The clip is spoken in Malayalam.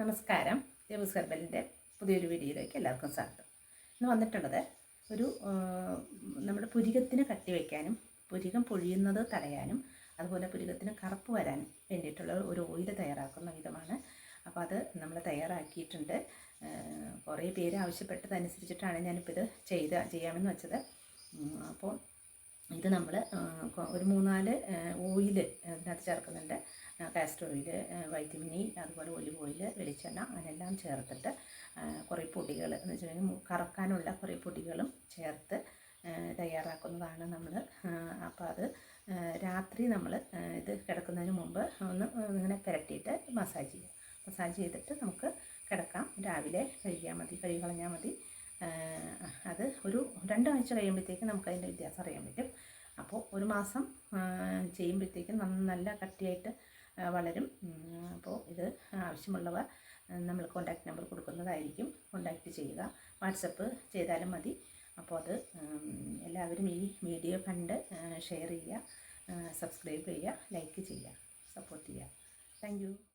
നമസ്കാരം. ദേവസ് ഹെർബലിന്റെ പുതിയൊരു വീഡിയോയിലേക്ക് എല്ലാവർക്കും സ്വാഗതം. ഇന്ന് വന്നിട്ടുള്ളത് ഒരു നമ്മുടെ പുരികത്തിന് കട്ടി വയ്ക്കാനും പുരികം പൊഴിയുന്നത് തടയാനും അതുപോലെ പുരികത്തിന് കറുപ്പ് വരാനും വേണ്ടിയിട്ടുള്ള ഒരു ഓയിൽ തയ്യാറാക്കുന്ന വിധമാണ്. അപ്പോൾ അത് നമ്മൾ തയ്യാറാക്കിയിട്ടുണ്ട്. കുറേ പേര് ആവശ്യപ്പെട്ടതനുസരിച്ചിട്ടാണ് ഞാനിപ്പോൾ ഇത് ചെയ്ത് ചെയ്യാമെന്ന് വെച്ചത്. അപ്പോൾ ഇത് നമ്മൾ ഒരു മൂന്നാൽ ഓയിൽ ഇതിനകത്ത് ചേർക്കുന്നുണ്ട്. കാസ്റ്റർ ഓയിൽ വൈറ്റമിൻ ഇ അതുപോലെ ഒലിവ് ഓയിൽ വെളിച്ചെണ്ണ അങ്ങനെല്ലാം ചേർത്തിട്ട് കുറേ പൊടികൾ എന്ന് വെച്ചിട്ടുണ്ടെങ്കിൽ കറക്കാനുള്ള കുറേ പൊടികളും ചേർത്ത് തയ്യാറാക്കുന്നതാണ് നമ്മൾ അപ്പോൾ അത് രാത്രി നമ്മൾ ഇത് കിടക്കുന്നതിന് മുമ്പ് ഒന്ന് ഇങ്ങനെ പുരട്ടിയിട്ട് മസാജ് ചെയ്യുക മസാജ് ചെയ്തിട്ട് നമുക്ക് കിടക്കാം. രാവിലെ കഴുകിയാൽ മതി കഴുകി കളഞ്ഞാൽ മതി. അത് ഒരു രണ്ടാഴ്ച കഴിയുമ്പോഴത്തേക്കും നമുക്ക് അതിന്റെ വ്യത്യാസം അറിയാൻ പറ്റും. അപ്പോൾ ഒരു മാസം ചെയ്യുമ്പോഴത്തേക്കും നല്ല കട്ടിയായിട്ട് വളരും. അപ്പോൾ ഇത് ആവശ്യമുള്ളവർ നമ്മൾ കോൺടാക്ട് നമ്പർ കൊടുക്കുന്നതായിരിക്കും. കോൺടാക്റ്റ് ചെയ്യുക. വാട്സപ്പ് ചെയ്താലും മതി. അപ്പോൾ അത് എല്ലാവരും ഈ വീഡിയോ കണ്ട് ഷെയർ ചെയ്യുക സബ്സ്ക്രൈബ് ചെയ്യുക ലൈക്ക് ചെയ്യുക സപ്പോർട്ട് ചെയ്യുക. താങ്ക്